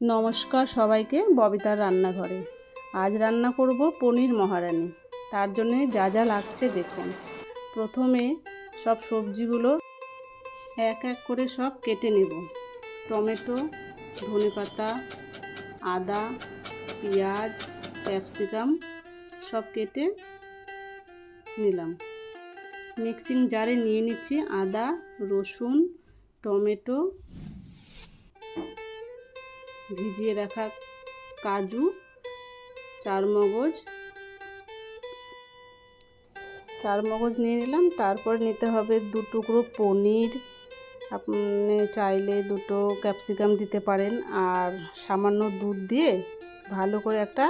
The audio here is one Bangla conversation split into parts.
নমস্কার সবাইকে ববিতার রান্নাঘরে। আজ রান্না করব পনির মহারানি। তার জন্য যা যা লাগছে দেখুন। প্রথমে সব সবজিগুলো এক এক করে সব কেটে নেব। টমেটো, ধনেপাতা, আদা, পেঁয়াজ, ক্যাপসিকাম সব কেটে নিলাম। মিক্সিং জারে নিয়ে নিচ্ছি আদা, রসুন, টমেটো ভিজিয়ে রাখা কাজু, চারমগজ চারমগজ নিয়ে নিলাম। তারপর নিতে হবে দু টুকরো পনির। আপনি চাইলে দুটো ক্যাপসিকাম দিতে পারেন। আর সামান্য দুধ দিয়ে ভালো করে একটা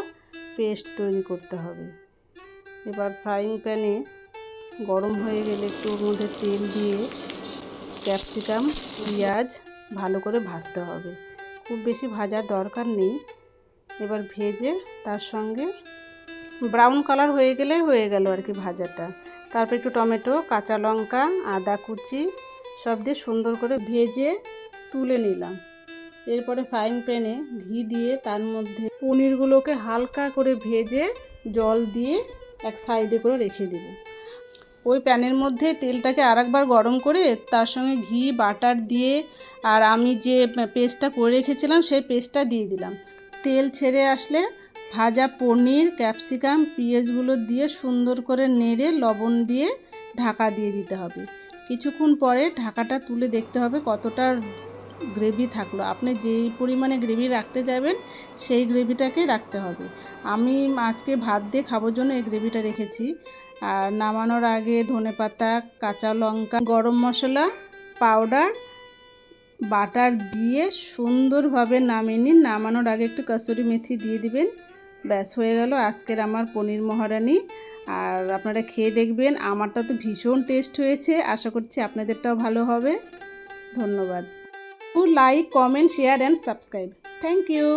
পেস্ট তৈরি করতে হবে। এবার ফ্রাইং প্যানে গরম হয়ে গেলে একটু ওর মধ্যে তেল দিয়ে ক্যাপসিকাম, পেঁয়াজ ভালো করে ভাজতে হবে। খুব বেশি ভাজার দরকার নেই। এবার ভেজে তার সঙ্গে ব্রাউন কালার হয়ে গেলে হয়ে গেল আর কি ভাজাটা। তারপর একটু টমেটো, কাঁচা লঙ্কা, আদা কুচি সব দিয়ে সুন্দর করে ভেজে তুলে নিলাম। এরপরে ফ্রাইং প্যানে ঘি দিয়ে তার মধ্যে পনিরগুলোকে হালকা করে ভেজে জল দিয়ে এক সাইডে করে রেখে দেব। ওই প্যানের মধ্যে তেলটাকে আরেকবার গরম করে তার সঙ্গে ঘি, বাটার দিয়ে আর আমি যে পেস্টটা করে রেখেছিলাম সেই পেস্টটা দিয়ে দিলাম। তেল ছেড়ে আসলে ভাজা পনির, ক্যাপসিকাম, পেঁয়াজগুলো দিয়ে সুন্দর করে নেড়ে লবণ দিয়ে ঢাকা দিয়ে দিতে হবে। কিছুক্ষণ পরে ঢাকাটা তুলে দেখতে হবে কতটা গ্রেভি থাকল। আপনি যেই পরিমাণে গ্রেভি রাখতে যাবেন, সেই গ্রেভিটাকে রাখতে হবে। আমি আজকে ভাত দিয়ে খাবার জন্য এই গ্রেভিটা রেখেছি। আর নামানোর আগে ধনেপাতা কাঁচা লঙ্কা, গরম মশলা, পাউডার, বাটার দিয়ে সুন্দরভাবে নামিয়ে নিন। নামানোর আগে একটু কসুরি মেথি দিয়ে দিবেন। ব্যাস, হয়ে গেল আজকের আমার পনির মহারানি। আর আপনারা খেয়ে দেখবেন, আমারটা তো ভীষণ টেস্ট হয়েছে। আশা করছি আপনাদেরটাও ভালো হবে। ধন্যবাদ। like comment share and subscribe thank you